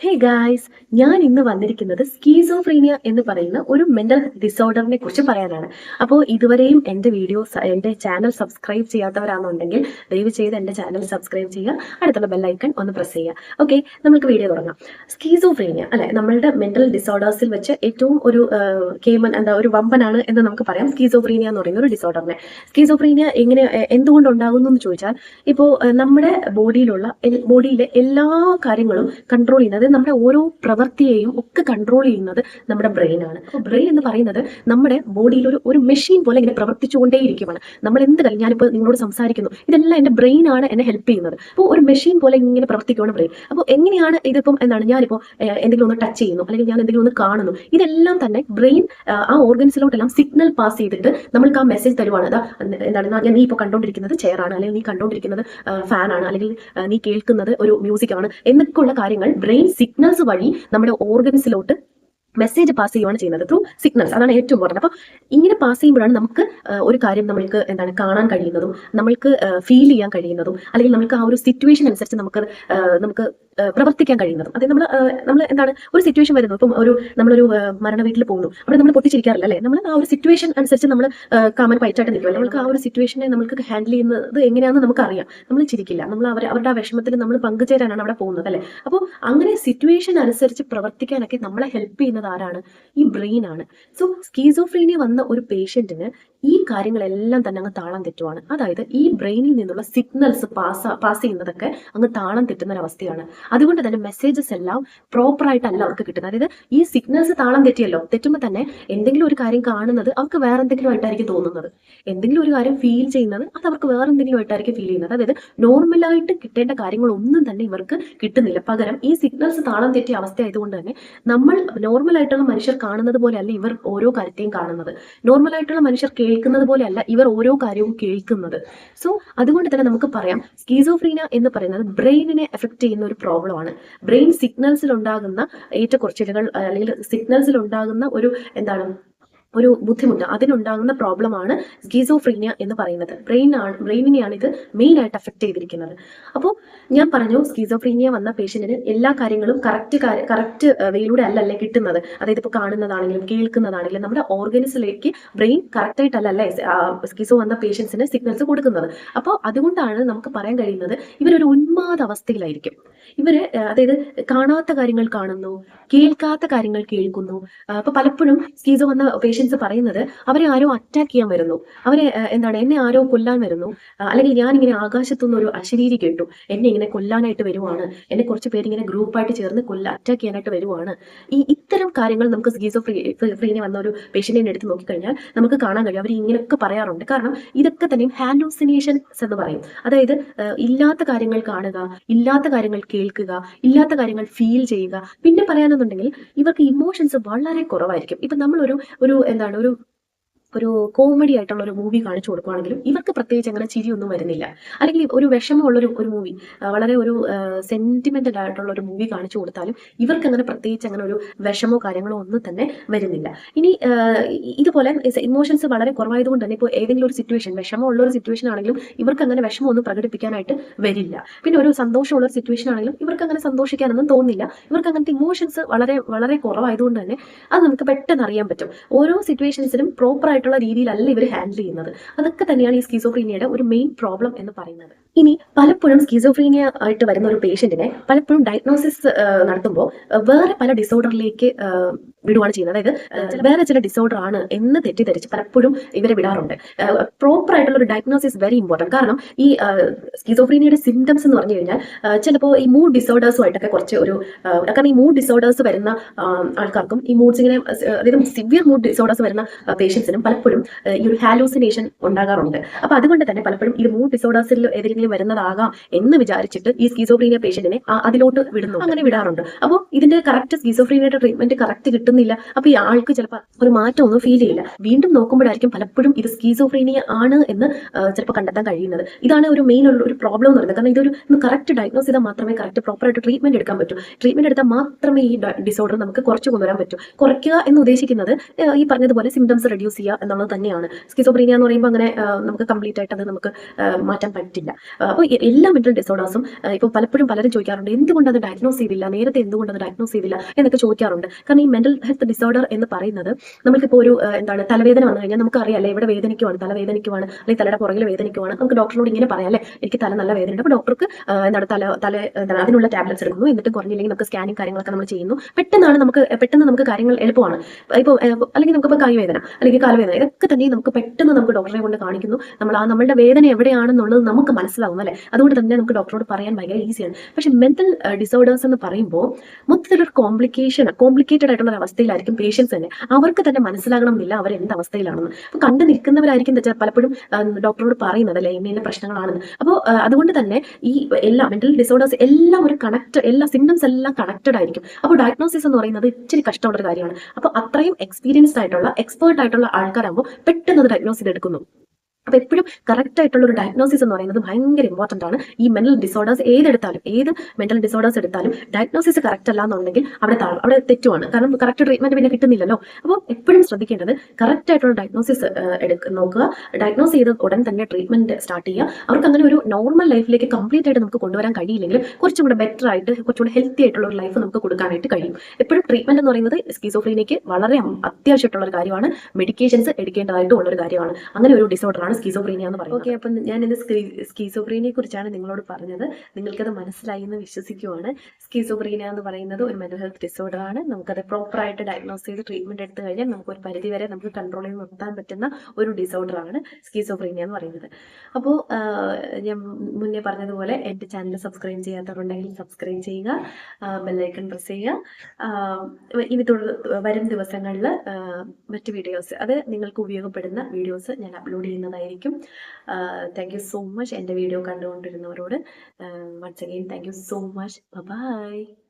Hey guys ഞാൻ ഇന്ന് വന്നിരിക്കുന്നത് സ്കീസോഫ്രീനിയ എന്ന് പറയുന്ന ഒരു മെന്റൽ ഡിസോർഡറിനെ കുറിച്ച് പറയാനാണ്. അപ്പോൾ ഇതുവരെയും എന്റെ വീഡിയോസ് എന്റെ ചാനൽ സബ്സ്ക്രൈബ് ചെയ്യാത്തവരാണെന്നുണ്ടെങ്കിൽ ദയവ് ചെയ്ത് എന്റെ ചാനൽ സബ്സ്ക്രൈബ് ചെയ്യുക. അടുത്തുള്ള ബെല്ലൈക്കൺ ഒന്ന് പ്രസ് ചെയ്യുക. ഓക്കെ നമുക്ക് വീഡിയോ തുടങ്ങാം. സ്കീസോഫ്രീനിയ അല്ലെ നമ്മളുടെ മെന്റൽ ഡിസോർഡേഴ്സിൽ വെച്ച് ഏറ്റവും ഒരു കേമൻ എന്താ ഒരു വമ്പനാണ് എന്ന് നമുക്ക് പറയാം. സ്കീസോഫ്രീനിയ എന്ന് പറയുന്ന ഒരു ഡിസോർഡറിനെ സ്കീസോഫ്രീനിയ എങ്ങനെ എന്തുകൊണ്ട് ഉണ്ടാകുന്നു എന്ന് ചോദിച്ചാൽ ഇപ്പോൾ നമ്മുടെ ബോഡിയിലുള്ള ബോഡിയിലെ എല്ലാ കാര്യങ്ങളും കൺട്രോൾ ചെയ്യുന്നത് നമ്മുടെ ഓരോ പ്രവൃത്തിയെയും ഒക്കെ കൺട്രോൾ ചെയ്യുന്നത് നമ്മുടെ ബ്രെയിൻ ആണ്. ബ്രെയിൻ എന്ന് പറയുന്നത് നമ്മുടെ ബോഡിയിൽ ഒരു ഒരു മെഷീൻ പോലെ ഇങ്ങനെ പ്രവർത്തിച്ചുകൊണ്ടേയിരിക്കുവാണ്. നമ്മൾ എന്ത് കാര്യം ഞാനിപ്പോൾ നിങ്ങളോട് സംസാരിക്കുന്നു ഇതെല്ലാം എന്റെ ബ്രെയിൻ ആണ് എന്നെ ഹെൽപ്പ് ചെയ്യുന്നത്. അപ്പോൾ ഒരു മെഷീൻ പോലെ ഇങ്ങനെ പ്രവർത്തിക്കുകയാണ് ബ്രെയിൻ അപ്പോൾ എങ്ങനെയാണ് ഇതിപ്പം എന്താണ് ഞാനിപ്പോൾ എന്തെങ്കിലും ഒന്ന് ടച്ച് ചെയ്യുന്നു അല്ലെങ്കിൽ ഞാൻ എന്തെങ്കിലും ഒന്ന് കാണുന്നു ഇതെല്ലാം തന്നെ ബ്രെയിൻ ആ ഓർഗൻസിലോട്ടെല്ലാം സിഗ്നൽ പാസ് ചെയ്തിട്ട് നമ്മൾക്ക് ആ മെസ്സേജ് തരുവാണ്. അതാ എന്താണ് ഞാൻ നീ ഇപ്പോൾ കണ്ടുകൊണ്ടിരിക്കുന്നത് ചെയർ ആണ് അല്ലെങ്കിൽ നീ കണ്ടുകൊണ്ടിരിക്കുന്നത് ഫാനാണ് അല്ലെങ്കിൽ നീ കേൾക്കുന്നത് ഒരു മ്യൂസിക് ആണ് എന്നൊക്കെയുള്ള കാര്യങ്ങൾ ബ്രെയിൻ സിഗ്നൽസ് വഴി നമ്മുടെ ഓർഗൻസിലോട്ട് മെസ്സേജ് പാസ് ചെയ്യുകയാണ് ചെയ്യുന്നത്. ത്രൂ സിഗ്നൽസ് അതാണ് ഏറ്റവും ഇമ്പോർട്ടന്റ് അപ്പോൾ ഇങ്ങനെ പാസ് ചെയ്യുമ്പോഴാണ് നമുക്ക് ഒരു കാര്യം നമ്മൾക്ക് എന്താണ് കാണാൻ കഴിയുന്നതും നമ്മൾക്ക് ഫീൽ ചെയ്യാൻ കഴിയുന്നതും അല്ലെങ്കിൽ നമുക്ക് ആ ഒരു സിറ്റുവേഷൻ അനുസരിച്ച് നമുക്ക് നമുക്ക് പ്രവർത്തിക്കാൻ കഴിയുന്നതും. അതായത് നമ്മൾ നമ്മൾ എന്താണ് ഒരു സിറ്റുവേഷൻ വരുന്നു. ഇപ്പം ഒരു നമ്മളൊരു മരണ വീട്ടിൽ പോകുന്നു. അവിടെ നമ്മൾ പൊട്ടിച്ചിരിക്കാറില്ല അല്ലേ? നമ്മൾ ആ ഒരു സിറ്റുവേഷൻ അനുസരിച്ച് നമ്മൾ കാമൻ പൈറ്റായിട്ട് നിൽക്കുക നമ്മൾക്ക് ആ ഒരു സിറ്റുവേഷനെ നമുക്ക് ഹാൻഡിൽ ചെയ്യുന്നത് എങ്ങനെയാണെന്ന് നമുക്ക് അറിയാം നമ്മൾ ചിരിക്കില്ല. നമ്മൾ അവർ അവരുടെ ആ വിഷമത്തിൽ നമ്മൾ പങ്കുചേരാനാണ് അവിടെ പോകുന്നത് അല്ലേ? അപ്പോൾ അങ്ങനെ സിറ്റുവേഷൻ അനുസരിച്ച് പ്രവർത്തിക്കാനൊക്കെ നമ്മളെ ഹെൽപ്പ് ചെയ്യുന്നത് ആരാണ്? ഈ ബ്രെയിൻ ആണ്. സോ സ്കീസോഫ്രീനിയ വന്ന ഒരു പേഷ്യന്റിന് ഈ കാര്യങ്ങളെല്ലാം തന്നെ അങ്ങ് താളം തെറ്റുവാണ്. അതായത് ഈ ബ്രെയിനിൽ നിന്നുള്ള സിഗ്നൽസ് പാസ് പാസ് ചെയ്യുന്നതൊക്കെ അങ്ങ് താളം തെറ്റുന്ന ഒരു അവസ്ഥയാണ് അതുകൊണ്ട് തന്നെ മെസ്സേജസ് എല്ലാം പ്രോപ്പർ ആയിട്ടല്ല അവർക്ക് കിട്ടുന്നത്. അതായത് ഈ സിഗ്നൽസ് താളം തെറ്റിയല്ലോ തെറ്റുമ്പോൾ തന്നെ എന്തെങ്കിലും ഒരു കാര്യം കാണുന്നത് അവർക്ക് വേറെ എന്തെങ്കിലും ആയിട്ടായിരിക്കും തോന്നുന്നത്. എന്തെങ്കിലും ഒരു കാര്യം ഫീൽ ചെയ്യുന്നത് അത് അവർക്ക് വേറെ എന്തെങ്കിലും ആയിട്ടായിരിക്കും ഫീൽ ചെയ്യുന്നത്. അതായത് നോർമലായിട്ട് കിട്ടേണ്ട കാര്യങ്ങളൊന്നും തന്നെ ഇവർക്ക് കിട്ടുന്നില്ല. പകരം ഈ സിഗ്നൽസ് താളം തെറ്റിയ അവസ്ഥ ആയതുകൊണ്ട് തന്നെ നമ്മൾ നോർമൽ ആയിട്ടുള്ള മനുഷ്യർ കാണുന്നത് പോലെയല്ല ഇവർ ഓരോ കാര്യത്തെയും കാണുന്നത്. നോർമൽ ആയിട്ടുള്ള മനുഷ്യർ കേൾക്കുന്നത് പോലെയല്ല ഇവർ ഓരോ കാര്യവും കേൾക്കുന്നത്. സോ അതുകൊണ്ട് തന്നെ നമുക്ക് പറയാം സ്കീസോഫ്രീന എന്ന് പറയുന്നത് ബ്രെയിനിനെ എഫക്ട് ചെയ്യുന്ന ഒരു പ്രോബ്ലമാണ് ബ്രെയിൻ സിഗ്നൽസിൽ ഉണ്ടാകുന്ന ഏറ്റക്കുറച്ചിലുകൾ അല്ലെങ്കിൽ സിഗ്നൽസിൽ ഉണ്ടാകുന്ന ഒരു എന്താണ് ഒരു ബുദ്ധിമുട്ട് അതിനുണ്ടാകുന്ന പ്രോബ്ലമാണ് സ്കീസോഫ്രീനിയ എന്ന് പറയുന്നത്. ബ്രെയിൻ ആണ് ബ്രെയിനിനെയാണ് ഇത് മെയിൻ ആയിട്ട് അഫക്ട് ചെയ്തിരിക്കുന്നത്. അപ്പോൾ ഞാൻ പറഞ്ഞു സ്കീസോഫ്രീനിയ വന്ന പേഷ്യന്റിന് എല്ലാ കാര്യങ്ങളും കറക്റ്റ് കറക്റ്റ് വേയിലൂടെ അല്ലല്ലേ കിട്ടുന്നത്. അതായത് ഇപ്പോൾ കാണുന്നതാണെങ്കിലും കേൾക്കുന്നതാണെങ്കിലും നമ്മുടെ ഓർഗൻസിലേക്ക് ബ്രെയിൻ കറക്റ്റായിട്ടല്ലല്ലേ സ്കീസോ വന്ന പേഷ്യൻസിന് സിഗ്നൽസ് കൊടുക്കുന്നത്. അപ്പോൾ അതുകൊണ്ടാണ് നമുക്ക് പറയാൻ കഴിയുന്നത് ഇവരൊരു ഉന്മാദ അവസ്ഥയിലായിരിക്കും. ഇവർ അതായത് കാണാത്ത കാര്യങ്ങൾ കാണുന്നു കേൾക്കാത്ത കാര്യങ്ങൾ കേൾക്കുന്നു. അപ്പൊ പലപ്പോഴും സ്കീസോ വന്ന പേഷ്യൻസ് പറയുന്നത് അവരെ ആരോ അറ്റാക്ക് ചെയ്യാൻ വരുന്നു. അവരെ എന്താണ് എന്നെ ആരോ കൊല്ലാൻ വരുന്നു. അല്ലെങ്കിൽ ഞാൻ ഇങ്ങനെ ആകാശത്തുനിന്ന് ഒരു അശരീരി കേട്ടു. എന്നെ ഇങ്ങനെ കൊല്ലാനായിട്ട് വരുവാണ്. എന്നെ കുറച്ച് പേര് ഇങ്ങനെ ഗ്രൂപ്പായിട്ട് ചേർന്ന് കൊല്ല അറ്റാക്ക് ചെയ്യാനായിട്ട് വരുവാണ്. ഈ ഇത്തരം കാര്യങ്ങൾ നമുക്ക് സ്കീസോ ഫ്രീ ഫ്രീനെ വന്ന ഒരു പേഷ്യന്റിനെ എടുത്ത് നോക്കിക്കഴിഞ്ഞാൽ നമുക്ക് കാണാൻ കഴിയും. അവർ ഇങ്ങനെയൊക്കെ പറയാറുണ്ട്. കാരണം ഇതൊക്കെ തന്നെയും ഹാലൂസിനേഷൻസ് എന്ന് പറയും. അതായത് ഇല്ലാത്ത കാര്യങ്ങൾ കാണുക ഇല്ലാത്ത കാര്യങ്ങൾ കേൾക്കുക ഇല്ലാത്ത കാര്യങ്ങൾ ഫീൽ ചെയ്യുക. പിന്നെ പറയാനെന്നുണ്ടെങ്കിൽ ഇവർക്ക് ഇമോഷൻസ് വളരെ കുറവായിരിക്കും. ഇപ്പൊ നമ്മളൊരു ഒരു എന്താണ് ഒരു ഒരു കോമഡി ആയിട്ടുള്ള ഒരു മൂവി കാണിച്ചു കൊടുക്കുകയാണെങ്കിലും ഇവർക്ക് പ്രത്യേകിച്ച് അങ്ങനെ ചിരിയൊന്നും വരുന്നില്ല. അല്ലെങ്കിൽ ഒരു വിഷമമുള്ള ഒരു ഒരു മൂവി വളരെ ഒരു സെന്റിമെന്റൽ ആയിട്ടുള്ള ഒരു മൂവി കാണിച്ചു കൊടുത്താലും ഇവർക്ക് അങ്ങനെ പ്രത്യേകിച്ച് അങ്ങനെ ഒരു വിഷമോ കാര്യങ്ങളോ ഒന്നും തന്നെ വരുന്നില്ല. ഇനി ഇതുപോലെ ഇമോഷൻസ് വളരെ കുറവായതുകൊണ്ട് തന്നെ ഇപ്പോൾ ഏതെങ്കിലും ഒരു സിറ്റുവേഷൻ വിഷമമുള്ള ഒരു സിറ്റുവേഷൻ ആണെങ്കിലും ഇവർക്ക് അങ്ങനെ വിഷമമൊന്നും പ്രകടിപ്പിക്കാനായിട്ട് വരില്ല. പിന്നെ ഒരു സന്തോഷമുള്ള ഒരു സിറ്റുവേഷൻ ആണെങ്കിലും ഇവർക്ക് അങ്ങനെ സന്തോഷിക്കാനൊന്നും തോന്നില്ല ഇവർക്ക് അങ്ങനത്തെ ഇമോഷൻസ് വളരെ വളരെ കുറവായതുകൊണ്ട് തന്നെ അത് നമുക്ക് പെട്ടെന്ന് അറിയാൻ പറ്റും. ഓരോ സിറ്റുവേഷൻസിനും പ്രോപ്പർ ആയിട്ടുള്ള രീതിയിലല്ല ഇവർ ഹാൻഡിൽ ചെയ്യുന്നത്. അതൊക്കെ തന്നെയാണ് ഈ സ്കീസോഫ്രീനിയയുടെ ഒരു മെയിൻ പ്രോബ്ലം എന്ന് പറയുന്നത്. ഇനി പലപ്പോഴും സ്കീസോഫ്രീനിയ ആയിട്ട് വരുന്ന ഒരു പേഷ്യന്റിനെ പലപ്പോഴും ഡയഗ്നോസിസ് നടത്തുമ്പോൾ വേറെ പല ഡിസോർഡറിലേക്ക് വിടുവാണ് ചെയ്യുന്നത്. അതായത് വേറെ ചില ഡിസോർഡർ ആണ് എന്ന് തെറ്റിദ്ധരിച്ച് പലപ്പോഴും ഇവരെ വിടാറുണ്ട്. പ്രോപ്പർ ആയിട്ടുള്ള ഒരു ഡയഗ്നോസിസ് വെരി ഇമ്പോർട്ടന്റ് കാരണം ഈ സ്കിസോഫ്രീനിയുടെ സിംറ്റംസ് എന്ന് പറഞ്ഞു കഴിഞ്ഞാൽ ചിലപ്പോൾ ഈ മൂഡ് ഡിസോർഡേഴ്സുമായിട്ടൊക്കെ കുറച്ച് ഒരു കാരണം ഈ മൂഡ് ഡിസോർഡേഴ്സ് വരുന്ന ആൾക്കാർക്കും ഈ മൂഡ്സ് ഇങ്ങനെ അതായത് സിവിയർ മൂഡ് ഡിസോർഡേഴ്സ് വരുന്ന പേഷ്യൻസിനും പലപ്പോഴും ഈ ഒരു ഹാലൂസിനേഷൻ ഉണ്ടാകാറുണ്ട്. അപ്പൊ അതുകൊണ്ട് തന്നെ പലപ്പോഴും ഈ മൂഡ് ഡിസോർഡേഴ്സിൽ ഏതെങ്കിലും വരുന്നതാകാം എന്ന് വിചാരിച്ചിട്ട് ഈ സ്കിസോഫ്രീനിയ പേഷ്യന്റിനെ അതിലോട്ട് വിടുന്നു അങ്ങനെ വിടാറുണ്ട്. അപ്പോൾ ഇതിന്റെ കറക്റ്റ് സ്കിസോഫ്രീനിയുടെ ട്രീറ്റ്മെന്റ് കറക്റ്റ് കിട്ടുന്നില്ല അപ്പൊ ഈ ആൾക്ക് ചിലപ്പോൾ ഒരു മാറ്റം ഒന്നും ഫീൽ ചെയ്യില്ല. വീണ്ടും നോക്കുമ്പോഴായിരിക്കും പലപ്പോഴും ഇത് സ്കീസോഫ്രീനിയ ആണ് എന്ന് ചിലപ്പോൾ കണ്ടെത്താൻ കഴിയുന്നത്. ഇതാണ് ഒരു മെയിൻ ഉള്ള ഒരു പ്രോബ്ലം എന്ന് പറയുന്നത്. കാരണം ഇതൊരു കറക്റ്റ് ഡയഗ്നോസ് ചെയ്താൽ മാത്രമേ കറക്റ്റ് പ്രോപ്പറായിട്ട് ട്രീറ്റ്മെന്റ് എടുക്കാൻ പറ്റൂ. ട്രീറ്റ്മെന്റ് എടുത്താൽ മാത്രമേ ഈ ഡിസോർഡർ നമുക്ക് കുറച്ച് കൊണ്ടുവരാൻ പറ്റൂ. കുറയ്ക്കുക എന്ന് ഉദ്ദേശിക്കുന്നത് ഈ പറഞ്ഞതുപോലെ സിംറ്റംസ് റെഡ്യൂസ് ചെയ്യുക എന്നുള്ളത് തന്നെയാണ്. സ്കിസോപ്രീനിയ എന്ന് പറയുമ്പോൾ അങ്ങനെ നമുക്ക് കംപ്ലീറ്റ് ആയിട്ട് അത് നമുക്ക് മാറ്റാൻ പറ്റില്ല. അപ്പോൾ എല്ലാ മെന്റൽ ഡിസോർഡേഴ്സും ഇപ്പോൾ പലപ്പോഴും പലരും ചോദിക്കാറുണ്ട് എന്തുകൊണ്ട് അത് ഡയഗ്നോസ് ചെയ്തില്ല? നേരത്തെ എന്തുകൊണ്ട് അത് ഡയഗ്നോസ് ചെയ്തില്ല? എന്നൊക്കെ ചോദിക്കാറുണ്ട്. കാരണം ഈ മെന്റൽ ഹെൽത്ത് ഡിസോർഡർ എന്ന് പറയുന്നത് നമുക്കിപ്പോൾ ഒരു എന്താണ് തലവേദന വന്നു കഴിഞ്ഞാൽ നമുക്ക് അറിയാലേ ഇവിടെ വേദനിക്കുവാണ് തലവേദനിക്കുവാണ് അല്ലെങ്കിൽ തലയുടെ പുറകിൽ വേദനിക്കുവാണ്. നമുക്ക് ഡോക്ടറോട് ഇങ്ങനെ പറയാം അല്ലേ എനിക്ക് തല നല്ല വേദനയുണ്ട്. അപ്പോൾ ഡോക്ടർക്ക് എന്താണ് തല തല എന്താണ് അതിനുള്ള ടാബ്ലറ്റ്സ് എടുക്കുന്നു. എന്നിട്ട് കുറഞ്ഞില്ലെങ്കിൽ നമുക്ക് സ്കാനിങ് കാര്യങ്ങളൊക്കെ നമ്മൾ ചെയ്യുന്നു. പെട്ടെന്നാണ് നമുക്ക് പെട്ടെന്ന് നമുക്ക് കാര്യങ്ങൾ എളുപ്പമാണ്. ഇപ്പോൾ അല്ലെങ്കിൽ നമുക്ക് നമുക്കിപ്പോൾ കൈവേദന അല്ലെങ്കിൽ കാലുവേദന ഇതൊക്കെ തന്നെ നമുക്ക് പെട്ടെന്ന് നമുക്ക് ഡോക്ടറെ കൊണ്ട് കാണിക്കുന്നു. നമ്മൾ ആ നമ്മുടെ വേദന എവിടെയാണെന്നുള്ളത് നമുക്ക് മനസ്സിലാവും അല്ലേ. അതുകൊണ്ട് തന്നെ നമുക്ക് ഡോക്ടറോട് പറയാൻ ഭയങ്കര ഈസിയാണ് പക്ഷേ മെന്റൽ ഡിസോർഡേഴ്സ് എന്ന് പറയുമ്പോൾ മൊത്തത്തിലൊരു കോംപ്ലിക്കേഷൻ കോംപ്ലിക്കേറ്റഡ് ആയിട്ടുള്ള അവസ്ഥയിലായിരിക്കും പേഷ്യൻസ് തന്നെ. അവർക്ക് തന്നെ മനസ്സിലാകണമെന്നില്ല അവർ എന്ത് അവസ്ഥയിലാണെന്ന്. അപ്പോൾ കണ്ടു നിൽക്കുന്നവരായിരിക്കും പലപ്പോഴും ഡോക്ടറോട് പറയുന്നത് അല്ലെ ഇന്ന പ്രശ്നങ്ങളാണെന്ന്. അപ്പോൾ അതുകൊണ്ട് തന്നെ ഈ എല്ലാ മെന്റൽ ഡിസോർഡേഴ്സ് എല്ലാം ഒരു കണക്ട് എല്ലാ സിംറ്റംസ് എല്ലാം കണക്റ്റഡ് ആയിരിക്കും. അപ്പോൾ ഡയഗ്നോസിസ് എന്ന് പറയുന്നത് ഇച്ചിരി കഷ്ടമുള്ള ഒരു കാര്യമാണ്. അപ്പോൾ അത്രയും എക്സ്പീരിയൻസ്ഡ് ആയിട്ടുള്ള എക്സ്പേർട്ട് ആയിട്ടുള്ള ആൾക്കാരാകുമ്പോൾ പെട്ടെന്ന് അത് ഡയഗ്നോസ് ചെയ്തെടുക്കുന്നു. അപ്പോൾ എപ്പോഴും കറക്റ്റ് ആയിട്ടുള്ള ഒരു ഡയഗ്നോസിസ് എന്ന് പറയുന്നത് ഭയങ്കര ഇമ്പോർട്ടന്റ് ആണ്. ഈ മെന്റൽ ഡിസോർഡേഴ്സ് ഏതെടുത്താലും ഏത് മെന്റൽ ഡിസോർഡേഴ്സ് എടുത്താലും ഡയഗ്നോസിസ് കറക്റ്റ് അല്ല എന്നുണ്ടെങ്കിൽ അവിടെ അവിടെ തെറ്റുമാണ് കാരണം കറക്റ്റ് ട്രീറ്റ്മെന്റ് പിന്നെ കിട്ടുന്നില്ലല്ലോ. അപ്പോൾ എപ്പോഴും ശ്രദ്ധിക്കേണ്ടത് കറക്റ്റ് ആയിട്ടുള്ള ഡയഗ്നോസിസ് എടുക്ക നോക്കുക. ഡയഗ്നോസ് ചെയ്ത് ഉടൻ തന്നെ ട്രീറ്റ്മെന്റ് സ്റ്റാർട്ട് ചെയ്യുക. അവർക്ക് അങ്ങനെ ഒരു നോർമൽ ലൈഫിലേക്ക് കംപ്ലീറ്റ് ആയിട്ട് നമുക്ക് കൊണ്ടുവരാൻ കഴിയില്ലെങ്കിൽ കുറച്ചും കൂടെ ബെറ്റർ ആയിട്ട് കുറച്ചും കൂടെ ഹെൽത്തി ആയിട്ടുള്ള ഒരു ലൈഫ് നമുക്ക് കൊടുക്കാനായിട്ട് കഴിയും. എപ്പോഴും ട്രീറ്റ്മെന്റ് എന്ന് പറയുന്നത് സ്കിസോഫ്രീനിക്ക് വളരെ അത്യാവശ്യമായിട്ടുള്ള ഒരു കാര്യമാണ്. മെഡിക്കേഷൻസ് എടുക്കേണ്ടതായിട്ടുള്ള ഒരു കാര്യമാണ്. അങ്ങനെ ഒരു ഡിസോർഡറാണ് സ്കീസോഫ്രീനിയ എന്ന് പറയുന്നത്. ഓക്കെ അപ്പം ഞാൻ ഇന്ന് സ്കീസോഫ്രീനിയെ കുറിച്ചാണ് നിങ്ങളോട് പറഞ്ഞത്. നിങ്ങൾക്കത് മനസ്സിലായി എന്ന് വിശ്വസിക്കുവാണ്. സ്കീസോഫ്രീനിയ എന്ന് പറയുന്നത് ഒരു മെന്റൽ ഹെൽത്ത് ഡിസോർഡർ ആണ്. നമുക്കത് പ്രോപ്പറായിട്ട് ഡയഗ്നോസ് ചെയ്ത് ട്രീറ്റ്മെന്റ് എടുത്തു കഴിഞ്ഞാൽ നമുക്ക് ഒരു പരിധി വരെ നമുക്ക് കൺട്രോൾ ചെയ്ത് നിർത്താൻ പറ്റുന്ന ഒരു ഡിസോർഡർ ആണ് സ്കീസോഫ്രീനിയ എന്ന് പറയുന്നത്. അപ്പോൾ ഞാൻ മുന്നേ പറഞ്ഞതുപോലെ എന്റെ ചാനൽ സബ്സ്ക്രൈബ് ചെയ്യാത്തവരുണ്ടെങ്കിൽ സബ്സ്ക്രൈബ് ചെയ്യുക. ബെല്ലൈക്കൺ പ്രസ് ചെയ്യുക. ഇനി തുടർ വരും ദിവസങ്ങളിൽ മറ്റ് വീഡിയോസ് അത് നിങ്ങൾക്ക് ഉപയോഗപ്പെടുന്ന വീഡിയോസ് ഞാൻ അപ്ലോഡ് ചെയ്യുന്നതായിരിക്കും. താങ്ക് യു സോ മച്ച് എന്റെ video കണ്ടുകൊണ്ടിരുന്നവരോട് once again thank you so much bye